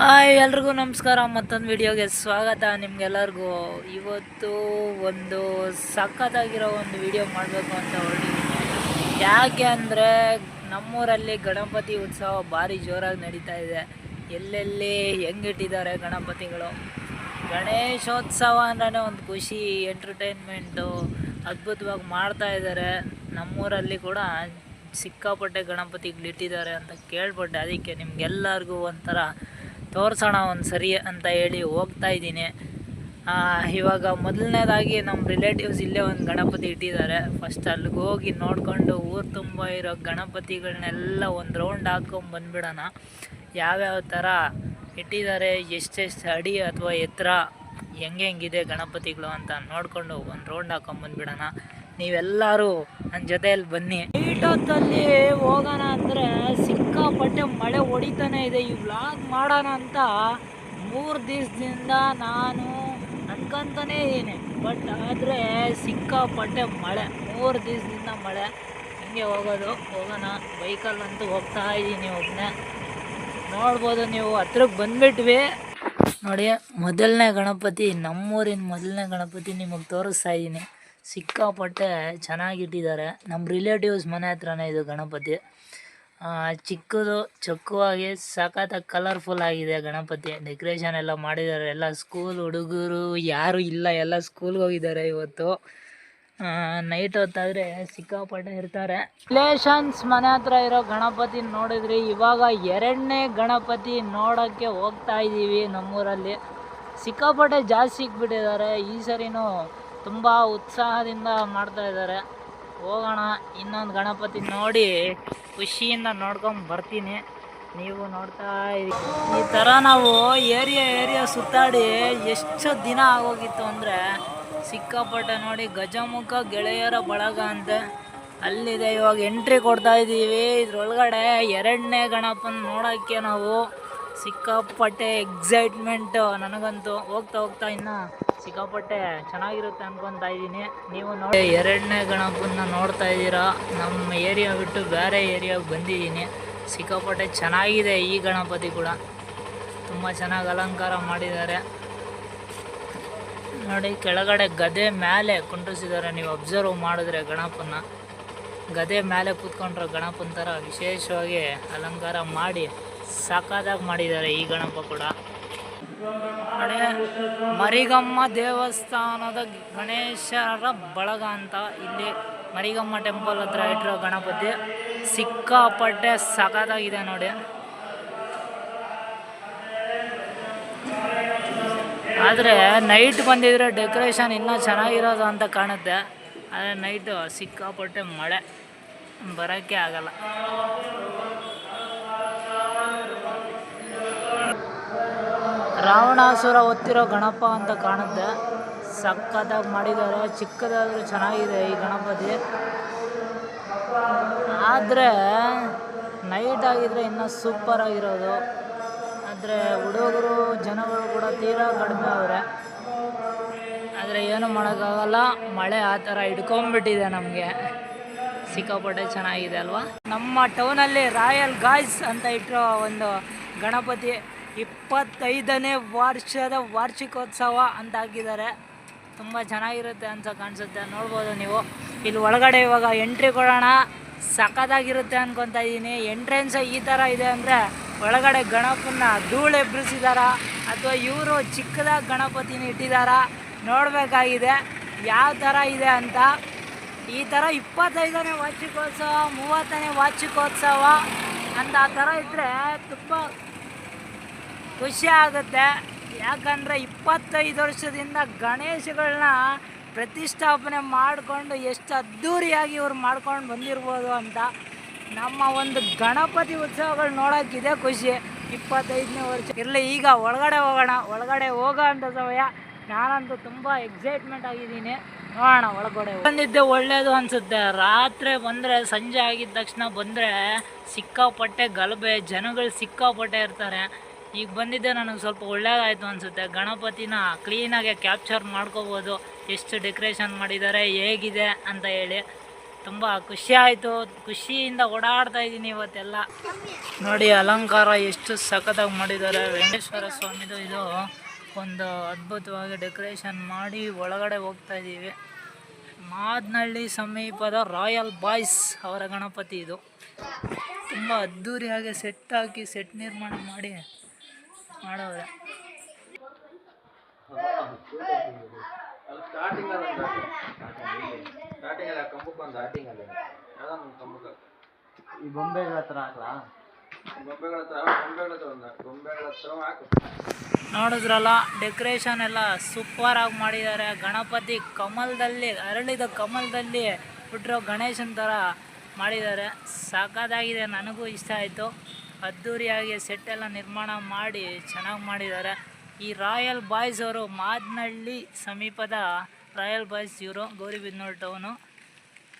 Hi, ಎಲ್ರಿಗೂ ನಮಸ್ಕಾರ. ಮತ್ತೊಂದು ವಿಡಿಯೋಗೆ ಸ್ವಾಗತ. ನಿಮ್ಗೆಲ್ಲರಿಗೂ ಇವತ್ತು ಒಂದು ಸಖತ್ತಾಗಿರೋ ಒಂದು ವಿಡಿಯೋ ಮಾಡಬೇಕು ಅಂತ ಹೊರಟಿದ್ದೀನಿ ಯಾಕೆ ಅಂದರೆ ನಮ್ಮೂರಲ್ಲಿ ಗಣಪತಿ ಉತ್ಸವ ಭಾರಿ ಜೋರಾಗಿ ನಡೀತಾ ಇದೆ. ಎಲ್ಲೆಲ್ಲಿ ಹೆಂಗಿಟ್ಟಿದ್ದಾರೆ ಗಣಪತಿಗಳು? ಗಣೇಶೋತ್ಸವ ಅಂದ್ರೆ ಒಂದು ಖುಷಿ ಎಂಟರ್ಟೈನ್ಮೆಂಟು ಅದ್ಭುತವಾಗಿ ಮಾಡ್ತಾ ಇದ್ದಾರೆ ನಮ್ಮೂರಲ್ಲಿ ಕೂಡ ಸಿಕ್ಕಾಪಟ್ಟೆ ಗಣಪತಿಗಳಿಟ್ಟಿದ್ದಾರೆ ಅಂತ ಕೇಳ್ಪಟ್ಟೆ. ಅದಕ್ಕೆ ನಿಮಗೆಲ್ಲರಿಗೂ ಒಂಥರ ತೋರಿಸೋಣ ಒಂದು ಸರಿ ಅಂತ ಹೇಳಿ ಹೋಗ್ತಾ ಇದ್ದೀನಿ. ಇವಾಗ ಮೊದಲನೇದಾಗಿ ನಮ್ಮ ರಿಲೇಟಿವ್ಸ್ ಇಲ್ಲೇ ಒಂದು ಗಣಪತಿ ಇಟ್ಟಿದ್ದಾರೆ. ಫಸ್ಟ್ ಅಲ್ಲಿಗೆ ಹೋಗಿ ನೋಡಿಕೊಂಡು ಊರು ತುಂಬ ಇರೋ ಗಣಪತಿಗಳನ್ನೆಲ್ಲ ಒಂದು ರೌಂಡ್ ಹಾಕ್ಕೊಂಡು ಬಂದುಬಿಡೋಣ. ಯಾವ್ಯಾವ ಥರ ಇಟ್ಟಿದ್ದಾರೆ, ಎಷ್ಟೆಷ್ಟು ಅಡಿ ಅಥವಾ ಎತ್ತರ, ಹೆಂಗೆ ಹೆಂಗಿದೆ ಗಣಪತಿಗಳು ಅಂತ ನೋಡಿಕೊಂಡು ಒಂದು ರೌಂಡ್ ಹಾಕೊಂಡು ಬಂದ್ಬಿಡೋಣ. ನೀವೆಲ್ಲರೂ ನನ್ನ ಜೊತೆಯಲ್ಲಿ ಬನ್ನಿ. ನೈಟ್ ಹೊತ್ತಲ್ಲಿ ಹೋಗೋಣ ಅಂದರೆ ಸಿಕ್ಕಾಪಟ್ಟೆ ಮಳೆ ಹೊಡಿತಾನೆ ಇದೆ. ಈ ವ್ಲಾಗ್ ಮಾಡೋಣ ಅಂತ ಮೂರು ದಿವಸದಿಂದ ನಾನು ಅನ್ಕೊಂತಾನೇ ಇದ್ದೀನಿ. ಬಟ್ ಆದರೆ ಸಿಕ್ಕಾಪಟ್ಟೆ ಮಳೆ, ಮೂರು ದಿವಸದಿಂದ ಮಳೆ. ಹಿಂಗೆ ಹೋಗೋದು, ಹೋಗೋಣ. ಬೈಕಲ್ಲಂತೂ ಹೋಗ್ತಾ ಇದ್ದೀನಿ ಒಬ್ಬನೇ ನೋಡ್ಬೋದು ನೀವು ಹತ್ರಕ್ಕೆ ಬಂದ್ಬಿಟ್ವಿ. ನೋಡಿ, ಮೊದಲನೇ ಗಣಪತಿ, ನಮ್ಮೂರಿನ ಮೊದಲನೇ ಗಣಪತಿ ನಿಮಗೆ ತೋರಿಸ್ತಾ ಇದ್ದೀನಿ. ಸಿಕ್ಕಾಪಟ್ಟೆ ಚೆನ್ನಾಗಿಟ್ಟಿದ್ದಾರೆ. ನಮ್ಮ ರಿಲೇಟಿವ್ಸ್ ಮನೆ ಹತ್ರನೇ ಇದು ಗಣಪತಿ. ಚಿಕ್ಕದು, ಚೊಕ್ಕವಾಗಿ ಸಖತ್ತಾಗಿ ಕಲರ್ಫುಲ್ ಆಗಿದೆ ಗಣಪತಿ. ಡೆಕೋರೇಷನ್ ಎಲ್ಲ ಮಾಡಿದ್ದಾರೆ. ಎಲ್ಲ ಸ್ಕೂಲ್ ಹುಡುಗರು, ಯಾರು ಇಲ್ಲ. ಎಲ್ಲ ಸ್ಕೂಲ್ಗೆ ಹೋಗಿದ್ದಾರೆ ಇವತ್ತು. ನೈಟ್ ಹೊತ್ತಾದರೆ ಸಿಕ್ಕಾಪಟ್ಟೆ ಇರ್ತಾರೆ. ರಿಲೇಷನ್ಸ್ ಮನೆ ಹತ್ರ ಇರೋ ಗಣಪತಿ ನೋಡಿದ್ರಿ ಇವಾಗ ಎರಡನೇ ಗಣಪತಿ ನೋಡೋಕ್ಕೆ ಹೋಗ್ತಾ ಇದ್ದೀವಿ ನಮ್ಮೂರಲ್ಲಿ. ಸಿಕ್ಕಾಪಟ್ಟೆ ಜಾಸ್ತಿ ಸಿಕ್ಬಿಟ್ಟಿದ್ದಾರೆ. ಈ ಸರಿನೂ ತುಂಬ ಉತ್ಸಾಹದಿಂದ ಮಾಡ್ತಾ ಇದ್ದಾರೆ. ಹೋಗೋಣ, ಇನ್ನೊಂದು ಗಣಪತಿ ನೋಡಿ ಖುಷಿಯಿಂದ ನೋಡ್ಕೊಂಡು ಬರ್ತೀನಿ. ನೀವು ನೋಡ್ತಾ ಈ ಥರ ನಾವು ಏರಿಯಾ ಏರಿಯಾ ಸುತ್ತಾಡಿ ಎಷ್ಟು ದಿನ ಆಗೋಗಿತ್ತು ಅಂದರೆ ಸಿಕ್ಕಾಪಟ್ಟೆ ನೋಡಿ ಗಜಮುಖ ಗೆಳೆಯರ ಬಳಗ ಅಂತ ಅಲ್ಲಿದೆ. ಇವಾಗ ಎಂಟ್ರಿ ಕೊಡ್ತಾ ಇದ್ದೀವಿ. ಇದ್ರೊಳಗಡೆ ಎರಡನೇ ಗಣಪನ ನೋಡೋಕ್ಕೆ ನಾವು ಸಿಕ್ಕಾಪಟ್ಟೆ ಎಕ್ಸೈಟ್ಮೆಂಟು ನನಗಂತೂ. ಹೋಗ್ತಾ ಹೋಗ್ತಾ ಇನ್ನು ಸಿಕ್ಕಾಪಟ್ಟೆ ಚೆನ್ನಾಗಿರುತ್ತೆ ಅನ್ಕೊತಾ ಇದ್ದೀನಿ. ನೀವು ನೋಡಿ ಎರಡನೇ ಗಣಪನ್ನ ನೋಡ್ತಾ ಇದ್ದೀರಾ. ನಮ್ಮ ಏರಿಯಾ ಬಿಟ್ಟು ಬೇರೆ ಏರಿಯಾಗೆ ಬಂದಿದ್ದೀನಿ. ಸಿಕ್ಕಾಪಟ್ಟೆ ಚೆನ್ನಾಗಿದೆ ಈ ಗಣಪತಿ ಕೂಡ. ತುಂಬ ಚೆನ್ನಾಗಿ ಅಲಂಕಾರ ಮಾಡಿದ್ದಾರೆ. ನೋಡಿ, ಕೆಳಗಡೆ ಗದೆ ಮೇಲೆ ಕುಂಡ್ರಿಸಿದ್ದಾರೆ. ನೀವು ಅಬ್ಸರ್ವ್ ಮಾಡಿದ್ರೆ ಗಣಪನ್ನ. ಗದೆ ಮೇಲೆ ಕೂತ್ಕೊಂಡ್ರೆ ಗಣಪನ ಥರ ವಿಶೇಷವಾಗಿ ಅಲಂಕಾರ ಮಾಡಿ ಸಾಕಾದಾಗ ಮಾಡಿದ್ದಾರೆ ಈ ಗಣಪ ಕೂಡ. ಮರಿಗಮ್ಮ ದೇವಸ್ಥಾನದ ಗಣೇಶರ ಬಳಗ ಅಂತ ಇಲ್ಲಿ ಮರಿಗಮ್ಮ ಟೆಂಪಲ್ ಹತ್ರ ಇಟ್ಟಿರೋ ಗಣಪತಿ. ಸಿಕ್ಕಾಪಟ್ಟೆ ಸಖತ್ತಾಗಿದೆ ನೋಡಿ. ಆದರೆ ನೈಟ್ ಬಂದಿದ್ರೆ ಡೆಕೋರೇಷನ್ ಇನ್ನೂ ಚೆನ್ನಾಗಿರೋದು ಅಂತ ಕಾಣುತ್ತೆ. ಆದರೆ ನೈಟು ಸಿಕ್ಕಾಪಟ್ಟೆ ಮಳೆ. ಬರೋಕ್ಕೆ ಆಗಲ್ಲ. ರಾವಣಾಸುರ ಹೊತ್ತಿರೋ ಗಣಪ ಅಂತ ಕಾಣುತ್ತೆ. ಸಕ್ಕತ್ತಾಗಿ ಮಾಡಿದ್ದಾರೆ ಚಿಕ್ಕದಾದರೂ ಚೆನ್ನಾಗಿದೆ ಈ ಗಣಪತಿ. ಆದರೆ ನೈಟ್ ಆಗಿದ್ರೆ ಇನ್ನೂ ಸೂಪರ್ ಆಗಿರೋದು. ಆದರೆ, ಹುಡುಗರು, ಜನಗಳು ಕೂಡ ತೀರಾ ಕಡಿಮೆ ಅವರೆ. ಆದರೆ, ಏನು ಮಾಡೋಕ್ಕಾಗಲ್ಲ. ಮಳೆ ಆ ಥರ ಹಿಡ್ಕೊಂಬಿಟ್ಟಿದೆ ನಮಗೆ. ಸಿಕ್ಕಾಪಟ್ಟೆ ಚೆನ್ನಾಗಿದೆ ಅಲ್ವಾ? ನಮ್ಮ ಟೌನಲ್ಲಿ ರಾಯಲ್ ಗಾಯ್ಸ್ ಅಂತ ಇಟ್ಟಿರೋ ಒಂದು ಗಣಪತಿ ಇಪ್ಪತ್ತೈದನೇ ವರ್ಷದ ವಾರ್ಷಿಕೋತ್ಸವ ಅಂತ ಹಾಕಿದ್ದಾರೆ ತುಂಬ ಚೆನ್ನಾಗಿರುತ್ತೆ ಅಂತ ಕಾಣಿಸುತ್ತೆ. ನೋಡ್ಬೋದು ನೀವು. ಇಲ್ಲಿ ಒಳಗಡೆ ಇವಾಗ ಎಂಟ್ರಿ ಕೊಡೋಣ. ಸಖತ್ತಾಗಿರುತ್ತೆ ಅನ್ಕೊತಾ ಇದ್ದೀನಿ ಎಂಟ್ರೆನ್ಸ್ ಈ ಥರ ಇದೆ ಅಂದರೆ ಒಳಗಡೆ ಗಣಪನ್ನ ಧೂಳು ಎಬ್ಬರಿಸಿದಾರ ಅಥವಾ ಇವರು ಚಿಕ್ಕದಾಗಿ ಗಣಪತಿನ ಇಟ್ಟಿದಾರ? ನೋಡಬೇಕಾಗಿದೆ. ಯಾವ ಥರ ಇದೆ ಅಂತ. ಈ ಥರ ಇಪ್ಪತ್ತೈದನೇ ವಾರ್ಷಿಕೋತ್ಸವ, ಮೂವತ್ತನೇ ವಾರ್ಷಿಕೋತ್ಸವ ಅಂತ ಆ ಥರ ಇದ್ದರೆ ತುಂಬ ಖುಷಿ ಆಗುತ್ತೆ. ಯಾಕಂದರೆ ಇಪ್ಪತ್ತೈದು ವರ್ಷದಿಂದ ಗಣೇಶಗಳನ್ನ ಪ್ರತಿಷ್ಠಾಪನೆ ಮಾಡಿಕೊಂಡು ಎಷ್ಟು ಅದ್ಧೂರಿಯಾಗಿ ಇವ್ರು ಮಾಡ್ಕೊಂಡು ಬಂದಿರ್ಬೋದು ಅಂತ ನಮ್ಮ ಒಂದು ಗಣಪತಿ ಉತ್ಸವಗಳು ನೋಡೋಕ್ಕಿದೆ ಖುಷಿ. ಇಪ್ಪತ್ತೈದನೇ ವರ್ಷ ಇರಲಿ, ಈಗ ಒಳಗಡೆ ಹೋಗೋಣ, ಒಳಗಡೆ ಹೋಗೋ ಅಂತ ಸಮಯ. ನಾನಂತೂ ತುಂಬ ಎಕ್ಸೈಟ್ಮೆಂಟ್ ಆಗಿದ್ದೀನಿ. ನೋಡೋಣ, ಒಳಗಡೆ ಬಂದಿದ್ದೆ ಒಳ್ಳೆಯದು ಅನಿಸುತ್ತೆ. ರಾತ್ರಿ ಬಂದರೆ, ಸಂಜೆ ಆಗಿದ್ದ ತಕ್ಷಣ ಬಂದರೆ ಸಿಕ್ಕಾಪಟ್ಟೆ ಗಲಭೆ, ಜನಗಳು ಸಿಕ್ಕಾಪಟ್ಟೆ ಇರ್ತಾರೆ. ಈಗ ಬಂದಿದ್ದೆ ನನಗೆ ಸ್ವಲ್ಪ ಒಳ್ಳೇದಾಯಿತು ಅನಿಸುತ್ತೆ. ಗಣಪತಿನ ಕ್ಲೀನಾಗೆ ಕ್ಯಾಪ್ಚರ್ ಮಾಡ್ಕೋಬೋದು. ಎಷ್ಟು ಡೆಕೋರೇಷನ್ ಮಾಡಿದ್ದಾರೆ ಹೇಗಿದೆ ಅಂತ ಹೇಳಿ. ತುಂಬ ಖುಷಿ ಆಯಿತು. ಖುಷಿಯಿಂದ ಓಡಾಡ್ತಾ ಇದ್ದೀನಿ ಇವತ್ತೆಲ್ಲ. ನೋಡಿ ಅಲಂಕಾರ ಎಷ್ಟು ಸಖತ್ತಾಗಿ ಮಾಡಿದ್ದಾರೆ ವೆಂಕಟೇಶ್ವರ ಸ್ವಾಮಿದು ಇದು ಒಂದು ಅದ್ಭುತವಾಗಿ ಡೆಕೋರೇಷನ್ ಮಾಡಿ ಒಳಗಡೆ ಹೋಗ್ತಾ ಇದ್ದೀವಿ. ಮಾದನಹಳ್ಳಿ ಸಮೀಪದ ರಾಯಲ್ ಬಾಯ್ಸ್ ಅವರ ಗಣಪತಿ ಇದು. ತುಂಬ ಅದ್ಧೂರಿಯಾಗಿ ಸೆಟ್ ಹಾಕಿ ಸೆಟ್ ನಿರ್ಮಾಣ ಮಾಡಿ ಈ ಹತ್ರ ಹಾಕ್ಲಾ? ಹಾಕು ನೋಡಿದ್ರಲ್ಲ ಡೆಕೋರೇಷನ್ ಎಲ್ಲ ಸೂಪರ್ ಆಗಿ ಮಾಡಿದ್ದಾರೆ ಗಣಪತಿ ಕಮಲದಲ್ಲಿ ಅರಳಿದ ಕಮಲದಲ್ಲಿ ಬಿಟ್ಟಿರೋ ಗಣೇಶನ ಥರ ಮಾಡಿದ್ದಾರೆ ಸಾಕಾದಾಗಿದೆ ನನಗೂ ಇಷ್ಟ ಆಯಿತು. ಅದ್ಧೂರಿಯಾಗಿ ಸೆಟ್ಟೆಲ್ಲ ನಿರ್ಮಾಣ ಮಾಡಿ ಚೆನ್ನಾಗಿ ಮಾಡಿದ್ದಾರೆ. ಈ ರಾಯಲ್ ಬಾಯ್ಸ್ ಅವರು ಮಾದನಹಳ್ಳಿ ಸಮೀಪದ ರಾಯಲ್ ಬಾಯ್ಸ್ ಇವರು ಗೌರಿಬಿದ್ನೂರು ಟೌನು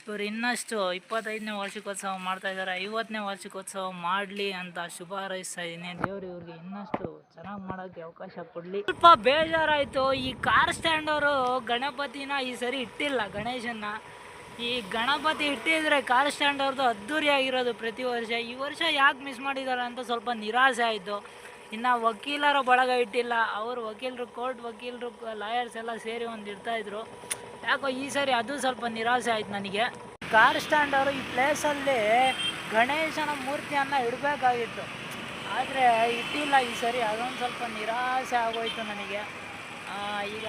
ಇವರು ಇನ್ನಷ್ಟು ಇಪ್ಪತ್ತೈದನೇ ವಾರ್ಷಿಕೋತ್ಸವ ಮಾಡ್ತಾಯಿದ್ದಾರೆ ಐವತ್ತನೇ ವಾರ್ಷಿಕೋತ್ಸವ ಮಾಡಲಿ ಅಂತ ಶುಭ ಹಾರೈಸ್ತಾ ಇದ್ದೀನಿ. ದೇವರು ಇವ್ರಿಗೆ ಇನ್ನಷ್ಟು ಚೆನ್ನಾಗಿ ಮಾಡೋಕ್ಕೆ ಅವಕಾಶ ಕೊಡಲಿ. ಸ್ವಲ್ಪ ಬೇಜಾರಾಯಿತು. ಈ ಕಾರ್ ಸ್ಟ್ಯಾಂಡ್ ಅವರು ಗಣಪತಿನ ಈ ಸರಿ ಇಟ್ಟಿಲ್ಲ ಗಣೇಶನ್ನ. ಈ ಗಣಪತಿ ಇಟ್ಟಿದ್ರೆ ಕಾರ್ ಸ್ಟ್ಯಾಂಡ್ ಅವ್ರದ್ದು ಆಗಿರೋದು ಪ್ರತಿ ವರ್ಷ. ಈ ವರ್ಷ ಯಾಕೆ ಮಿಸ್ ಮಾಡಿದ್ದಾರೆ ಅಂತ ಸ್ವಲ್ಪ ನಿರಾಸೆ ಆಯಿತು. ಇನ್ನು ವಕೀಲರ ಬಳಗ ಇಟ್ಟಿಲ್ಲ. ಅವರು ವಕೀಲರು, ಕೋರ್ಟ್ ವಕೀಲರು, ಲಾಯರ್ಸ್ ಎಲ್ಲ ಸೇರಿ ಒಂದು ಇರ್ತಾಯಿದ್ರು ಯಾಕೋ ಈ ಸರಿ ಅದು ಸ್ವಲ್ಪ ನಿರಾಸೆ ಆಯ್ತು ನನಗೆ. ಕಾರ್ ಸ್ಟ್ಯಾಂಡ್ ಅವರು ಈ ಪ್ಲೇಸಲ್ಲಿ ಗಣೇಶನ ಮೂರ್ತಿಯನ್ನು ಇಡಬೇಕಾಗಿತ್ತು. ಆದರೆ ಇಟ್ಟಿಲ್ಲ ಈ ಸರಿ. ಅದೊಂದು ಸ್ವಲ್ಪ ನಿರಾಸೆ ಆಗೋಯ್ತು ನನಗೆ. ಈಗ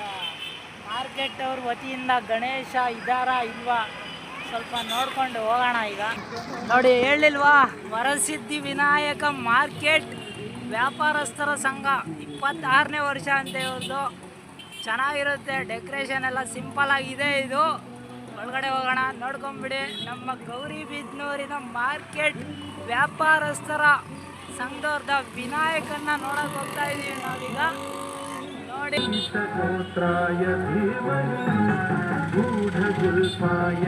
ಮಾರ್ಕೆಟ್ ಅವ್ರ ವತಿಯಿಂದ ಗಣೇಶ ಇದಾರ ಇಲ್ವಾ? ಸ್ವಲ್ಪ ನೋಡ್ಕೊಂಡು ಹೋಗೋಣ ಈಗ. ನೋಡಿ, ಹೇಳಿಲ್ವಾ? ವರಸಿದ್ಧಿ ವಿನಾಯಕ ಮಾರ್ಕೆಟ್ ವ್ಯಾಪಾರಸ್ಥರ ಸಂಘ. ಇಪ್ಪತ್ತಾರನೇ ವರ್ಷ ಅಂತ ಇವ್ರದ್ದು ಚೆನ್ನಾಗಿರುತ್ತೆ ಡೆಕೋರೇಷನ್ ಎಲ್ಲ ಸಿಂಪಲ್ ಆಗಿದೆ ಇದು. ಒಳಗಡೆ ಹೋಗೋಣ, ನೋಡ್ಕೊಂಬಿಡಿ. ನಮ್ಮ ಗೌರಿ ಬಿದ್ನೂರಿನ ಮಾರ್ಕೆಟ್ ವ್ಯಾಪಾರಸ್ಥರ ಸಂಘದ ವಿನಾಯಕನ ನೋಡೋಕೆ ಹೋಗ್ತಾ ಇದೀವಿ ನಾವೀಗ. ನೋಡಿ ಗೋತ್ರಾಯ ಗೂಢಗುಲ್ಪಾಯ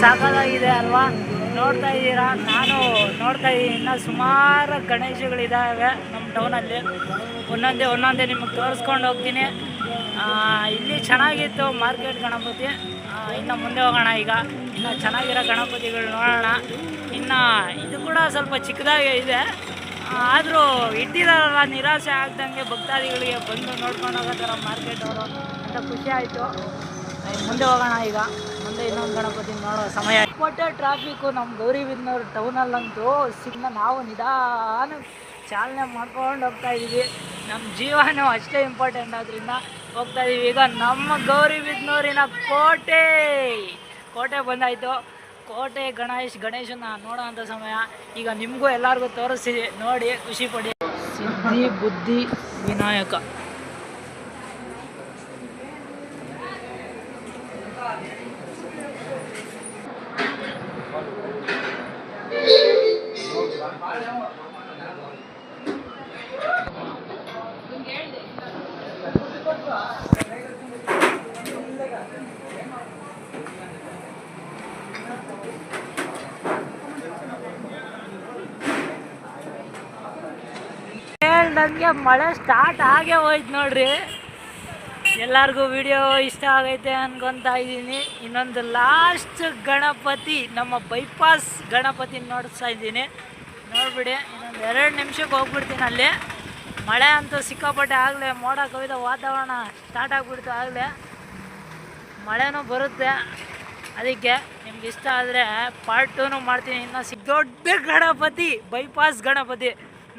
ಸಾಕಾಗಿದೆ ಅಲ್ವಾ? ನೋಡ್ತಾ ಇದ್ದೀರಾ? ನಾನು ನೋಡ್ತಾ ಇದ್ದೀನಿ. ಇನ್ನು ಸುಮಾರು ಗಣೇಶಗಳಿದ್ದಾವೆ ನಮ್ಮ ಟೌನಲ್ಲಿ ಒಂದೊಂದೇ ಒಂದೊಂದೇ ನಿಮಗೆ ತೋರಿಸ್ಕೊಂಡು ಹೋಗ್ತೀನಿ. ಇಲ್ಲಿ ಚೆನ್ನಾಗಿತ್ತು ಮಾರ್ಕೆಟ್ ಗಣಪತಿ. ಇನ್ನು ಮುಂದೆ ಹೋಗೋಣ ಈಗ. ಇನ್ನು ಚೆನ್ನಾಗಿರೋ ಗಣಪತಿಗಳು ನೋಡೋಣ. ಇನ್ನು ಇದು ಕೂಡ ಸ್ವಲ್ಪ ಚಿಕ್ಕದಾಗೆ ಇದೆ. ಆದರೂ ಇಟ್ಟಿದಾರಲ್ಲ, ನಿರಾಸೆ ಆಗ್ದಂಗೆ ಭಕ್ತಾದಿಗಳಿಗೆ ಬಂದು ನೋಡ್ಕೊಂಡು ಹೋಗೋ ಥರ ಮಾರ್ಕೆಟ್ ಅವರು ಅಂತ ಖುಷಿ ಆಯಿತು. ಮುಂದೆ ಹೋಗೋಣ ಈಗ. ಮುಂದೆ ಇನ್ನೊಂದು ಗಣಪತಿ ನೋಡೋ ಸಮಯ. ಕೊಟ್ಟೆ ಟ್ರಾಫಿಕ್ಕು ನಮ್ಮ ಗೌರಿಬಿದ್ನೂರು ಟೌನಲ್ಲಂತೂ ಸಿಗ್ನ ನಾವು ನಿಧಾನ ಚಾಲನೆ ಮಾಡ್ಕೊಂಡು ಹೋಗ್ತಾ ಇದ್ದೀವಿ. ನಮ್ಮ ಜೀವನೂ ಅಷ್ಟೇ ಇಂಪಾರ್ಟೆಂಟ್ ಆದ್ದರಿಂದ ಹೋಗ್ತಾ ಇದೀವಿ. ಈಗ ನಮ್ಮ ಗೌರಿ ಬಿದ್ನೂರಿನ ಕೋಟೆ. ಕೋಟೆ ಬಂದಾಯ್ತು. ಕೋಟೆ ಗಣೇಶ್ ಗಣೇಶನ ನೋಡೋ ಸಮಯ. ಈಗ ನಿಮಗೂ ಎಲ್ಲರಿಗೂ ತೋರಿಸಿ, ನೋಡಿ, ಖುಷಿ ಪಡಿ. ಸಿದ್ಧಿ, ಬುದ್ಧಿ, ವಿನಾಯಕ. ಹೇಳ್ದಂಗೆ ಮಳೆ ಸ್ಟಾರ್ಟ್ ಆಗೇ ಹೋಯ್ತು ನೋಡ್ರಿ. ಎಲ್ಲರಿಗೂ ವಿಡಿಯೋ ಇಷ್ಟ ಆಗೈತೆ ಅನ್ಕೊಂತಾ ಇದ್ದೀನಿ. ಇನ್ನೊಂದು ಲಾಸ್ಟ್ ಗಣಪತಿ, ನಮ್ಮ ಬೈಪಾಸ್ ಗಣಪತಿ ನೋಡಿಸ್ತಾ ಇದ್ದೀನಿ. ನೋಡ್ಬಿಡಿ, ಇನ್ನೊಂದು ಎರಡು ನಿಮಿಷಕ್ಕೆ ಹೋಗ್ಬಿಡ್ತೀನಿ ಅಲ್ಲಿ. ಮಳೆ ಅಂತೂ ಸಿಕ್ಕಾಪಟ್ಟೆ ಆಗಲೇ ಮೋಡ ಕವಿದ ವಾತಾವರಣ ಸ್ಟಾರ್ಟ್ ಆಗಿಬಿಡ್ತು ಆಗಲೇ. ಮಳೆನೂ ಬರುತ್ತೆ. ಅದಕ್ಕೆ ನಿಮ್ಗೆ ಇಷ್ಟ ಆದರೆ ಪಾರ್ಟ್ ಟೂನು ಮಾಡ್ತೀನಿ. ಇನ್ನೂ ಸಿಕ್ಕ ದೊಡ್ಡ ಗಣಪತಿ ಬೈಪಾಸ್ ಗಣಪತಿ,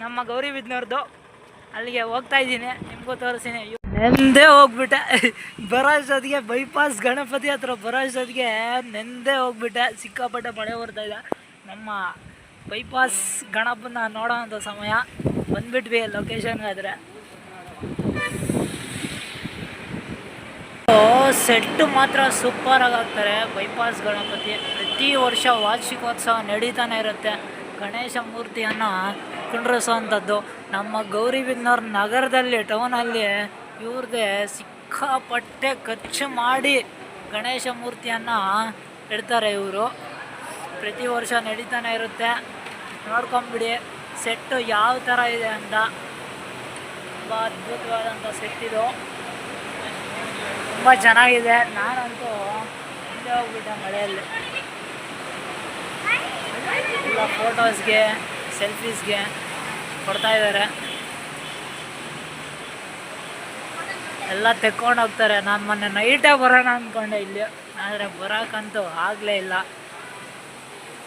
ನಮ್ಮ ಗೌರಿಬಿದ್ನವ್ರದ್ದು ಅಲ್ಲಿಗೆ ಹೋಗ್ತಾ ಇದ್ದೀನಿ, ನಿಮಗೂ ತೋರಿಸ್ತೀನಿ. ನೆಂದೇ ಹೋಗ್ಬಿಟ್ಟೆ. ಬರೋ ಅಷ್ಟೊತ್ತಿಗೆ ಬೈಪಾಸ್ ಗಣಪತಿ ಹತ್ರ ಬರೋ ಜೊತೆಗೆ ನೆಂದೇ ಹೋಗ್ಬಿಟ್ಟೆ. ಸಿಕ್ಕಾಪಟ್ಟೆ ಮಳೆ ಬರ್ತಾ ಇದೆ. ನಮ್ಮ ಬೈಪಾಸ್ ಗಣಪನ ನೋಡೋ ಅಂಥ ಸಮಯ. ಬಂದ್ಬಿಟ್ವಿ ಲೊಕೇಶನ್ಗಾದರೆ ಸೆಟ್ಟು ಮಾತ್ರ ಸೂಪರ್ ಆಗಿ ಹಾಕ್ತಾರೆ ಬೈಪಾಸ್ ಗಣಪತಿ. ಪ್ರತಿ ವರ್ಷ ವಾರ್ಷಿಕೋತ್ಸವ ನಡೀತಾನೆ ಇರುತ್ತೆ. ಗಣೇಶ ಮೂರ್ತಿಯನ್ನು ಕುಂಡ್ರಿಸೋವಂಥದ್ದು ನಮ್ಮ ಗೌರಿಬಿದನೂರು ನಗರದಲ್ಲಿ, ಟೌನಲ್ಲಿ ಇವ್ರದ್ದೇ ಸಿಕ್ಕಾಪಟ್ಟೆ ಖರ್ಚು ಮಾಡಿ ಗಣೇಶ ಮೂರ್ತಿಯನ್ನು ಇಡ್ತಾರೆ ಇವರು. ಪ್ರತಿ ವರ್ಷ ನಡೀತಾನೆ ಇರುತ್ತೆ. ನೋಡ್ಕೊಂಬಿಡಿ, ಸೆಟ್ಟು ಯಾವ ಥರ ಇದೆ ಅಂತ. ತುಂಬ ಅದ್ಭುತವಾದಂಥ ಸೆಟ್ ಇದು. ತುಂಬ ಚೆನ್ನಾಗಿದೆ. ನಾನಂತೂ ಹಿಂದೆ ಹೋಗ್ಬಿಟ್ಟೆ ಮಳೆಯಲ್ಲಿ. ಎಲ್ಲ ಫೋಟೋಸ್ಗೆ ಸೆಲ್ಫೀಸ್ಗೆ ಕೊಡ್ತಾ ಇದ್ದಾರೆ. ಎಲ್ಲ ತೆಕ್ಕೊಂಡು ಹೋಗ್ತಾರೆ. ನಾನು ಮೊನ್ನೆ ನೈಟೇ ಬರೋಣ ಅಂದ್ಕೊಂಡೆ ಇಲ್ಲಿ. ಆದರೆ ಬರೋಕ್ಕಂತೂ ಆಗಲೇ ಇಲ್ಲ.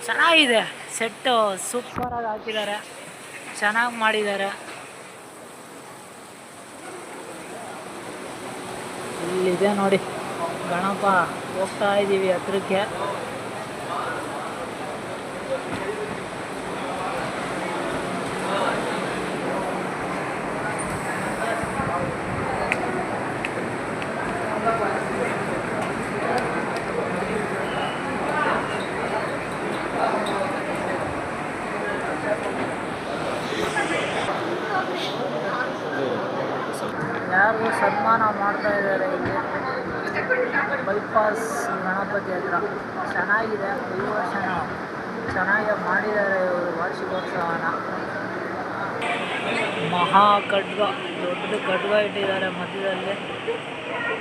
ಚೆನ್ನಾಗಿದೆ. ಸೆಟ್ಟು ಸೂಪರಾಗಿ ಹಾಕಿದ್ದಾರೆ. ಚೆನ್ನಾಗಿ ಮಾಡಿದ್ದಾರೆ. ಇಲ್ಲಿದೆ ನೋಡಿ. ಗಣಪ ಹೋಗ್ತಾ ಇದ್ದೀವಿ ಹತ್ರಕ್ಕೆ. ಯಾರಿಗೂ ಸನ್ಮಾನ ಮಾಡ್ತಾ ಇದ್ದಾರೆ ಇಲ್ಲಿ? ಬೈಪಾಸ್ ಗಣಪತಿ ಹತ್ರ. ಚೆನ್ನಾಗಿದೆ ವರ್ಷ ಚೆನ್ನಾಗಿ ಮಾಡಿದ್ದಾರೆ ಇವರು ವಾರ್ಷಿಕೋತ್ಸವನ. ಮಹಾ ಖಡ್ಗ ದೊಡ್ಡ ಖಡ್ಗ ಇಟ್ಟಿದ್ದಾರೆ ಮಧ್ಯದಲ್ಲಿ.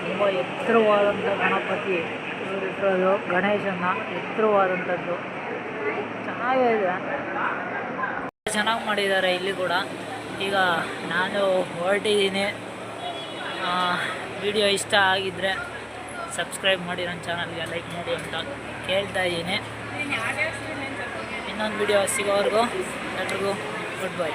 ತುಂಬ ಎತ್ತರವಾದಂಥ ಗಣಪತಿ ಇವರು ಇಟ್ಟಿರೋದು. ಗಣೇಶನ ಎತ್ತರವಾದಂಥದ್ದು. ಚೆನ್ನಾಗಿದೆ ಚೆನ್ನಾಗಿ ಮಾಡಿದ್ದಾರೆ ಇಲ್ಲಿ ಕೂಡ. ಈಗ ನಾನು ಹೊರಟಿದ್ದೀನಿ. ವಿಡಿಯೋ ಇಷ್ಟ ಆಗಿದ್ದರೆ ಸಬ್ಸ್ಕ್ರೈಬ್ ಮಾಡಿ ನನ್ನ ಚಾನಲ್ಗೆ ಲೈಕ್ ಮಾಡಿ ಅಂತ ಕೇಳ್ತಾ ಇದ್ದೀನಿ. ಇನ್ನೊಂದು ವಿಡಿಯೋ ಸಿಗೋವರೆಗೂ ಎಲ್ರಿಗೂ ಗುಡ್ ಬೈ.